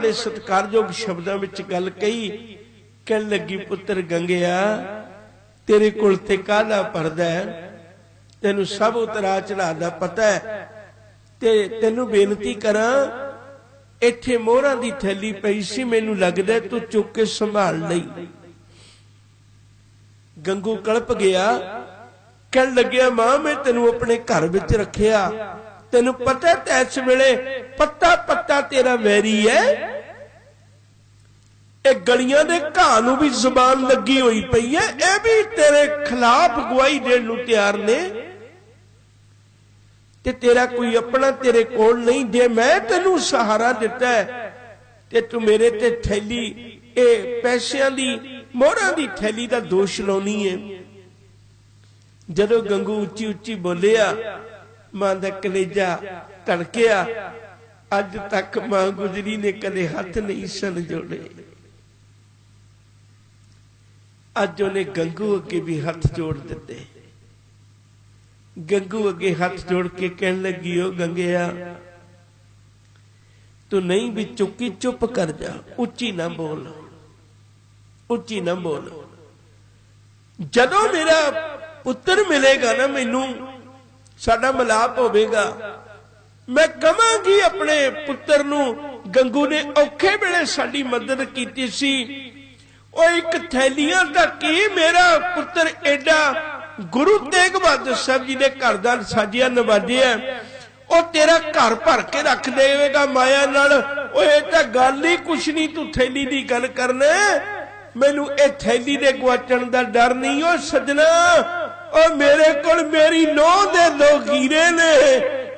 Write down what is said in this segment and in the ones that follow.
ਬੜੇ ਸਤਿਕਾਰਯੋਗ ਸ਼ਬਦਾਂ ਵਿੱਚ ਗੱਲ ਕਹੀ, ਕਹਿਣ ਲੱਗੀ, ਪੁੱਤਰ ਗੰਗਿਆ, ਤੇਰੇ ਕੋਲ ਤੇ ਕਾਹਦਾ ਪਰਦਾ ਹੈ? ਤੈਨੂੰ ਸਭ ਉਤਰਾ ਚੜਾ ਦਾ ਪਤਾ ਹੈ। ਤੇ ਤੈਨੂੰ ਬੇਨਤੀ ਕਰਾਂ, ਇੱਥੇ ਮੋਹਰਾਂ ਦੀ ਥੈਲੀ ਪਈ ਸੀ, ਮੈਨੂੰ ਲੱਗਦਾ ਤੂੰ ਚੁੱਕ ਕੇ ਸੰਭਾਲ ਲਈ। ਗੰਗੂ ਕਲਪ ਗਿਆ, ਕਹਿਣ ਲੱਗਿਆ, ਮਾਂ, ਮੈਂ ਤੈਨੂੰ ਆਪਣੇ ਘਰ ਵਿੱਚ ਰੱਖਿਆ। ਤੈਨੂੰ ਪਤਾ ਹੈ ਇਸ ਵੇਲੇ ਪੱਤਾ ਪੱਤਾ ਤੇਰਾ ਵੈਰੀ ਹੈ। ਇਹ ਗਲੀਆਂ ਦੇ ਘਾਹ ਨੂੰ ਵੀ ਜ਼ੁਬਾਨ ਲੱਗੀ ਹੋਈ ਪਈ ਹੈ। ਇਹ ਵੀ ਤੇਰੇ ਖਿਲਾਫ ਗਵਾਹੀ ਦੇਣ ਨੂੰ ਤਿਆਰ ਨੇ। ਤੇ ਤੇਰਾ ਕੋਈ ਆਪਣਾ ਤੇਰੇ ਕੋਲ ਨਹੀਂ ਜੇ ਮੈਂ ਤੈਨੂੰ ਸਹਾਰਾ ਦਿੱਤਾ ਤੇ ਤੂੰ ਮੇਰੇ ਤੇ ਥੈਲੀ, ਇਹ ਪੈਸਿਆਂ ਦੀ, ਮੋਹਰਾਂ ਦੀ ਥੈਲੀ ਦਾ ਦੋਸ਼ ਲਾਉਣੀ ਹੈ। ਜਦੋਂ ਗੰਗੂ ਉੱਚੀ ਉੱਚੀ ਬੋਲਿਆ, ਮਾਂ ਦਾ ਕਲੇਜਾ ਧੜਕਿਆ, ਅੱਜ ਤੱਕ ਮਾਂ ਗੁਜਰੀ ਨੇ ਕਦੇ ਹੱਥ ਨਹੀਂ ਸਨ ਜੋੜੇ। ਅੱਜ ਉਹਨੇ ਗੰਗੂ ਅੱਗੇ ਵੀ ਹੱਥ ਜੋੜ ਦਿੱਤੇ। ਗੰਗੂ ਅੱਗੇ ਹੱਥ ਜੋੜ ਕੇ ਕਹਿਣ ਲੱਗੀ ਉਹ ਗੰਗਿਆ, ਤੂੰ ਨਹੀਂ ਵੀ ਚੁੱਕੀ ਚੁੱਪ ਕਰ ਜਾ, ਉੱਚੀ ਨਾ ਬੋਲ, ਉੱਚੀ ਨਾ ਬੋਲ। ਜਦੋਂ ਮੇਰਾ ਪੁੱਤਰ ਮਿਲੇਗਾ ਨਾ ਮੈਨੂੰ, ਸਾਡਾ ਮਲਾਪ ਹੋਵੇਗਾ। ਮੈਂ ਕਵਾਂਗੀ ਆਪਣੇ ਪੁੱਤਰ ਨੂੰ, ਗੰਗੂ ਨੇ ਔਖੇ ਵੇਲੇ ਸਾਡੀ ਮਦਦ ਕੀਤੀ ਸੀ ਉਹ ਇੱਕ ਥੈਲੀਆਂ ਦਾ ਕੀ ਮੇਰਾ ਪੁੱਤਰ ਐਡਾ ਗੁਰੂ ਤੇਗ ਬਹਾਦਰ ਸਾਹਿਬ ਜੀ ਦੇ ਘਰ ਦਾ ਸਾਜਿਆ ਨਵਾਜਿਆ ਉਹ ਤੇਰਾ ਘਰ ਭਰ ਕੇ ਰੱਖ ਦੇਵੇਗਾ ਮਾਇਆ ਨਾਲ। ਉਹ ਤਾਂ ਗੱਲ ਹੀ ਕੁਛ ਨਹੀਂ, ਤੂੰ ਥੈਲੀ ਦੀ ਗੱਲ ਕਰਨਾ। ਮੈਨੂੰ ਇਹ ਥੈਲੀ ਦੇ ਗਵਾਚਣ ਦਾ ਡਰ ਨਹੀਂ ਉਹ ਸਜਣਾ। ਉਹ ਮੇਰੇ ਕੋਲ ਮੇਰੀ ਨੋਹ ਦੇ ਦੋ ਗੀਰੇ ਨੇ।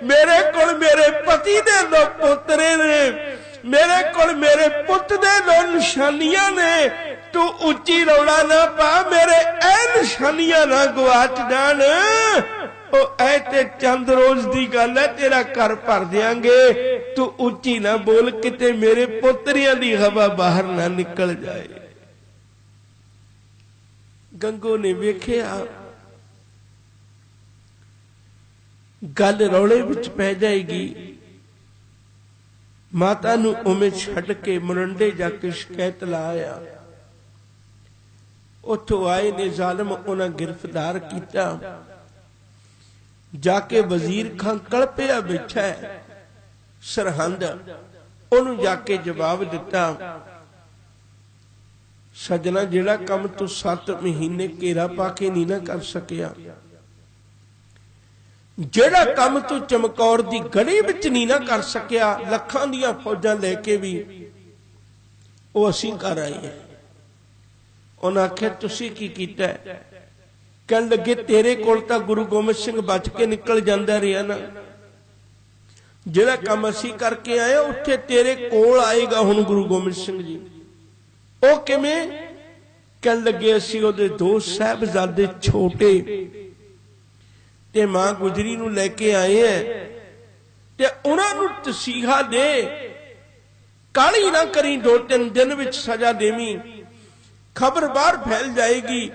ਮੇਰੇ ਕੋਲ ਮੇਰੇ ਪਤੀ ਦੇ ਦੋ ਪੁੱਤਰੇ ਨੇ। ਮੇਰੇ ਕੋਲ ਮੇਰੇ ਪੁੱਤ ਦੇ ਦੋ ਨਿਸ਼ਾਨੀਆਂ ਨੇ। ਤੂੰ ਉੱਚੀ ਰੌਲਾ ਨਾ ਪਾ, ਮੇਰੇ ਇਹ ਨਿਸ਼ਾਨੀਆਂ ਨਾ ਗਵਾਚ ਜਾਣ। ਉਹ ਐ ਤੇ ਚੰਦ ਰੋਜ਼ ਦੀ ਗੱਲ ਹੈ, ਤੇਰਾ ਘਰ ਭਰ ਦਿਆਂਗੇ। ਤੂੰ ਉੱਚੀ ਨਾ ਬੋਲ, ਕਿਤੇ ਮੇਰੇ ਪੁੱਤਰੀਆਂ ਦੀ ਹਵਾ ਬਾਹਰ ਨਾ ਨਿਕਲ ਜਾਏ। ਗੰਗੋ ਨੇ ਵੇਖਿਆ, ਗੱਲ ਰੌਲੇ ਵਿੱਚ ਪੈ ਜਾਏਗੀ। ਮਾਤਾ ਨੂੰ ਉਵੇਂ ਛੱਡ ਕੇ ਮਰੰਡੇ ਜਾ ਕੇ ਸ਼ਿਕਾਇਤ ਲਾਇਆ ਉੱਥੋਂ ਆਏ ਨੇ ਜ਼ਾਲਮ ਉਹਨਾਂ ਗ੍ਰਿਫਤਾਰ ਕੀਤਾ। ਜਾ ਕੇ ਵਜ਼ੀਰ ਖਾਨ ਕਲਪਿਆ ਬੈਠਾ ਸਰਹੰਦ, ਉਹਨੂੰ ਜਾ ਕੇ ਜਵਾਬ ਦਿੱਤਾ, ਸਜਣਾ, ਜਿਹੜਾ ਕੰਮ ਤੂੰ 7 ਮਹੀਨੇ ਘੇਰਾ ਪਾ ਕੇ ਨਹੀਂ ਨਾ ਕਰ ਸਕਿਆ ਜਿਹੜਾ ਕੰਮ ਤੂੰ ਚਮਕੌਰ ਦੀ ਗਲੀ ਵਿੱਚ ਨਹੀਂ ਨਾ ਕਰ ਸਕਿਆ, ਲੱਖਾਂ ਦੀਆਂ ਫੌਜਾਂ ਲੈ ਕੇ ਵੀ, ਉਹ ਅਸੀਂ ਕਰ ਆਏ ਹਾਂ। ਉਹਨਾਂ ਆਖਿਆ, ਤੁਸੀਂ ਕੀ ਕੀਤਾ? ਕਹਿਣ ਲੱਗੇ, ਤੇਰੇ ਕੋਲ ਤਾਂ ਗੁਰੂ ਗੋਬਿੰਦ ਸਿੰਘ ਬਚ ਕੇ ਨਿਕਲ ਜਾਂਦਾ ਰਿਹਾ ਨਾ। ਜਿਹੜਾ ਕੰਮ ਅਸੀਂ ਕਰਕੇ ਆਏ ਉੱਥੇ ਤੇਰੇ ਕੋਲ ਆਏਗਾ ਹੁਣ ਗੁਰੂ ਗੋਬਿੰਦ ਸਿੰਘ ਜੀ। ਉਹ ਕਿਵੇਂ? ਕਹਿਣ ਲੱਗੇ, ਅਸੀਂ ਉਹਦੇ ਦੋ ਸਹਿਬਜ਼ਾਦੇ ਛੋਟੇ ਤੇ ਮਾਂ ਗੁਜਰੀ ਨੂੰ ਲੈ ਕੇ ਆਏ ਐ। ਤੇ ਉਹਨਾਂ ਨੂੰ ਤਸੀਹਾ ਦੇ ਕਾਲੀ ਨਾ ਕਰੀ ਦੋ ਤਿੰਨ ਦਿਨ ਵਿੱਚ ਸਜ਼ਾ ਦੇਵੀਂ। ਖਬਰ ਬਾਹਰ ਫੈਲ ਜਾਏਗੀ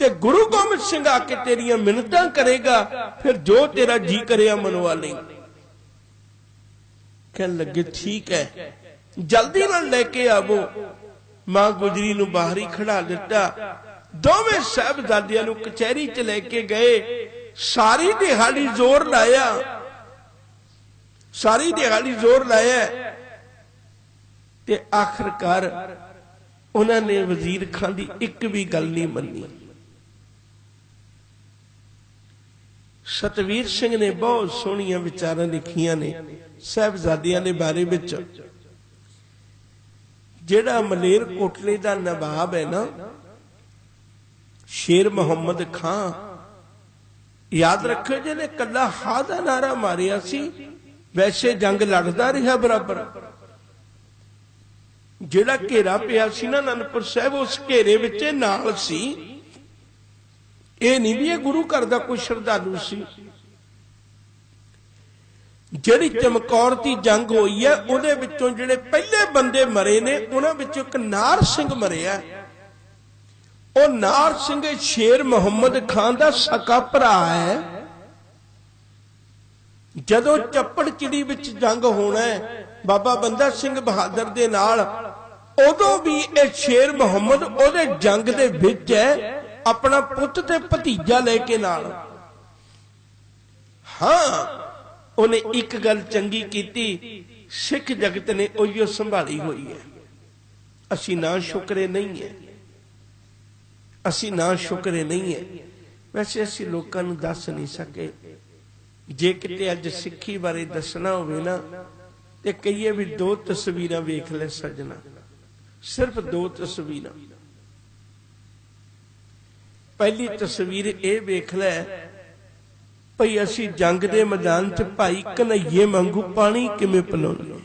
ਤੇ ਗੁਰੂ ਗੋਬਿੰਦ ਸਿੰਘ ਆ ਕੇ ਤੇਰੀਆਂ ਮਿੰਨਤਾਂ ਕਰੇਗਾ, ਫਿਰ ਜੋ ਤੇਰਾ ਜੀ ਕਰਿਆ ਮਨਵਾ ਲਈ। ਕਹਿਣ ਲੱਗੇ, ਠੀਕ ਹੈ ਜਲਦੀ ਨਾਲ ਲੈ ਕੇ ਆਵੋ। ਮਾਂ ਗੁਜਰੀ ਨੂੰ ਬਾਹਰ ਹੀ ਖੜਾ ਦਿੱਤਾ। ਦੋਵੇਂ ਸਹਿਬਜ਼ਾਦਿਆਂ ਨੂੰ ਕਚਹਿਰੀ 'ਚ ਲੈ ਕੇ ਗਏ। ਸਾਰੀ ਦਿਹਾੜੀ ਜ਼ੋਰ ਲਾਇਆ। ਸਾਰੀ ਦਿਹਾੜੀ ਜ਼ੋਰ ਲਾਇਆ। ਤੇ ਆਖਰਕਾਰ ਉਹਨਾਂ ਨੇ ਵਜ਼ੀਰ ਖਾਨ ਦੀ ਇੱਕ ਵੀ ਗੱਲ ਨਹੀਂ ਮੰਨੀ। ਸਤਵੀਰ ਸਿੰਘ ਨੇ ਬਹੁਤ ਸੋਹਣੀਆਂ ਵਿਚਾਰਾਂ ਲਿਖੀਆਂ ਨੇ ਸਹਿਬਜ਼ਾਦਿਆਂ ਦੇ ਬਾਰੇ ਵਿੱਚ। ਜਿਹੜਾ ਮਲੇਰ ਕੋਟਲੇ ਦਾ ਨਵਾਬ ਹੈ ਨਾ, ਸ਼ੇਰ ਮੁਹੰਮਦ ਖਾਨ ਯਾਦ ਰੱਖਿਓ, ਜਿਹਨੇ ਕੱਲਾ ਹਾ ਦਾ ਨਾਰਾ ਮਾਰਿਆ ਸੀ, ਵੈਸੇ ਜੰਗ ਲੜਦਾ ਰਿਹਾ ਬਰਾਬਰ। ਜਿਹੜਾ ਘੇਰਾ ਪਿਆ ਸੀ ਨਾ ਅਨੰਦਪੁਰ ਸਾਹਿਬ, ਉਸ ਘੇਰੇ ਵਿੱਚ ਨਾਲ ਸੀ। ਇਹ ਨਹੀਂ ਵੀ ਇਹ ਗੁਰੂ ਘਰ ਦਾ ਕੋਈ ਸ਼ਰਧਾਲੂ ਸੀ। ਜਿਹੜੀ ਚਮਕੌਰ ਦੀ ਜੰਗ ਹੋਈ ਹੈ, ਉਹਦੇ ਵਿੱਚੋਂ ਜਿਹੜੇ ਪਹਿਲੇ ਬੰਦੇ ਮਰੇ ਨੇ, ਉਹਨਾਂ ਵਿੱਚੋਂ ਇੱਕ ਨਾਰ ਸਿੰਘ ਮਰਿਆ। ਉਹ ਨਾਰ ਸਿੰਘ ਸ਼ੇਰ ਮੁਹੰਮਦ ਖਾਨ ਦਾ ਸਕਾ ਭਰਾ ਹੈ। ਜਦੋਂ ਚੱਪੜ ਚਿੜੀ ਵਿੱਚ ਜੰਗ ਹੋਣਾ ਹੈ, ਬਾਬਾ ਬੰਦਾ ਸਿੰਘ ਬਹਾਦਰ ਦੇ ਨਾਲ, ਉਦੋਂ ਵੀ ਇਹ ਸ਼ੇਰ ਮੁਹੰਮਦ ਉਹਦੇ ਜੰਗ ਦੇ ਵਿੱਚ ਹੈ, ਆਪਣਾ ਪੁੱਤ ਤੇ ਭਤੀਜਾ ਲੈ ਕੇ ਨਾਲ। ਹਾਂ, ਉਹਨੇ ਇੱਕ ਗੱਲ ਚੰਗੀ ਕੀਤੀ, ਸਿੱਖ ਜਗਤ ਨੇ ਉਹੀਓ ਸੰਭਾਲੀ ਹੋਈ ਹੈ। ਅਸੀਂ ਨਾ ਸ਼ੁਕਰੇ ਨਹੀਂ ਹੈ। ਅਸੀਂ ਨਾ ਸ਼ੁਕਰੇ ਨਹੀਂ ਹੈ ਵੈਸੇ ਅਸੀਂ ਲੋਕਾਂ ਨੂੰ ਦੱਸ ਨਹੀਂ ਸਕੇ। ਜੇ ਕਿਤੇ ਅੱਜ ਸਿੱਖੀ ਬਾਰੇ ਦੱਸਣਾ ਹੋਵੇ ਨਾ, ਤੇ ਕਹੀਏ ਵੀ ਦੋ ਤਸਵੀਰਾਂ ਵੇਖ ਲੈ ਸਜਣਾ। ਸਿਰਫ ਦੋ ਤਸਵੀਰਾਂ। ਪਹਿਲੀ ਤਸਵੀਰ ਇਹ ਵੇਖ ਲੈ, ਭਈ ਅਸੀਂ ਜੰਗ ਦੇ ਮੈਦਾਨ 'ਚ ਭਾਈ ਕਨਈਏ ਵਾਂਗੂ ਪਾਣੀ ਕਿਵੇਂ ਪਿਲਾਉਂਦੇ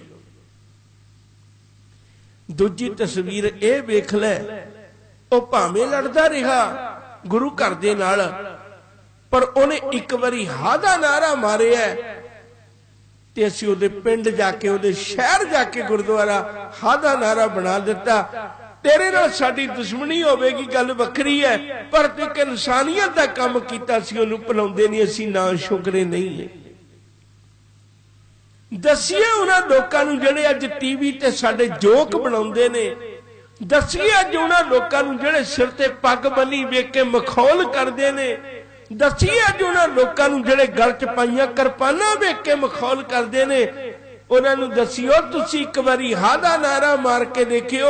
ਦੂਜੀ ਤਸਵੀਰ ਇਹ ਵੇਖ ਲੈ ਉਹ ਭਾਵੇਂ ਲੜਦਾ ਰਿਹਾ, ਗੁਰੂ ਘਰ ਦੇ ਨਾਲ। ਪਰ ਉਹਨੇ ਇੱਕ ਵਾਰੀ ਹਾ ਦਾ ਨਾਰਾ ਮਾਰਿਆ ਤੇ ਅਸੀਂ ਉਹਦੇ ਪਿੰਡ ਜਾ ਕੇ, ਉਹਦੇ ਸ਼ਹਿਰ ਜਾ ਕੇ ਗੁਰਦੁਆਰਾ ਹਾ ਦਾ ਨਾਰਾ ਬਣਾ ਦਿੱਤਾ। ਤੇਰੇ ਨਾਲ ਸਾਡੀ ਦੁਸ਼ਮਣੀ ਹੋਵੇਗੀ, ਗੱਲ ਵੱਖਰੀ ਹੈ, ਪਰ ਤੂੰ ਇੱਕ ਇਨਸਾਨੀਅਤ ਦਾ ਕੰਮ ਕੀਤਾ ਸੀ, ਉਹਨੂੰ ਭੁਲਾਉਂਦੇ ਨਹੀਂ, ਅਸੀਂ ਨਾ ਸ਼ੁਕਰੇ ਨਹੀਂ ਹੈ ਦੱਸੀਏ ਉਹਨਾਂ ਲੋਕਾਂ ਨੂੰ ਜਿਹੜੇ ਅੱਜ ਟੀਵੀ ਤੇ ਸਾਡੇ ਜੋਕ ਬਣਾਉਂਦੇ ਨੇ ਦੱਸੀਏ ਅੱਜ ਲੋਕਾਂ ਨੂੰ ਜਿਹੜੇ ਸਿਰ ਤੇ ਪੱਗ ਬੰਨੀ ਵੇਖ ਕੇ ਮਖੌਲ ਕਰਦੇ ਨੇ। ਦੱਸੀਏ ਅੱਜ ਲੋਕਾਂ ਨੂੰ ਜਿਹੜੇ ਗਲ 'ਚ ਪਾਈਆਂ ਕਿਰਪਾਨਾਂ ਵੇਖ ਕੇ ਮਖੌਲ ਕਰਦੇ ਨੇ। ਉਹਨਾਂ ਨੂੰ ਦੱਸਿਓ, ਤੁਸੀਂ ਇੱਕ ਵਾਰੀ ਹਾਦਾ ਨਾਰਾ ਮਾਰ ਕੇ ਦੇਖਿਓ,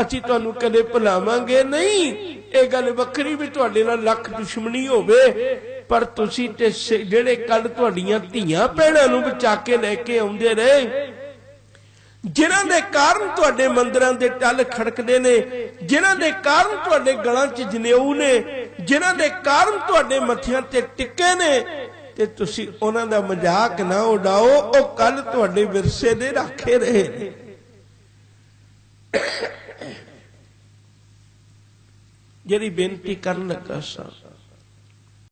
ਅਸੀਂ ਤੁਹਾਨੂੰ ਕਦੇ ਭੁਲਾਵਾਂਗੇ ਨਹੀਂ। ਇਹ ਗੱਲ ਵੱਖਰੀ ਵੀ ਤੁਹਾਡੇ ਨਾਲ ਲੱਖ ਦੁਸ਼ਮਣੀ ਹੋਵੇ, ਪਰ ਤੁਸੀਂ ਤੇ ਜਿਹੜੇ ਕੱਲ ਤੁਹਾਡੀਆਂ ਧੀਆਂ ਭੈਣਾਂ ਨੂੰ ਬਚਾ ਕੇ ਲੈ ਕੇ ਆਉਂਦੇ ਰਹੇ ਜਿਨ੍ਹਾਂ ਦੇ ਕਾਰਨ ਤੁਹਾਡੇ ਮੰਦਰਾਂ ਦੇ ਟੱਲ ਖੜਕਦੇ ਨੇ, ਜਿਨ੍ਹਾਂ ਦੇ ਕਾਰਨ ਤੁਹਾਡੇ ਗਲਾਂ 'ਚ ਜਨੇਊ ਨੇ, ਜਿਨ੍ਹਾਂ ਦੇ ਕਾਰਨ ਤੁਹਾਡੇ ਮੱਥਿਆਂ ਤੇ ਟਿੱਕੇ ਨੇ, ਤੇ ਤੁਸੀਂ ਉਹਨਾਂ ਦਾ ਮਜ਼ਾਕ ਨਾ ਉਡਾਓ, ਉਹ ਕੱਲ ਤੁਹਾਡੇ ਵਿਰਸੇ ਦੇ ਰਾਖੇ ਰਹੇ ਨੇ। ਜਿਹੜੀ ਬੇਨਤੀ ਕਰਨ ਲੱਗਾ ਸਾਂ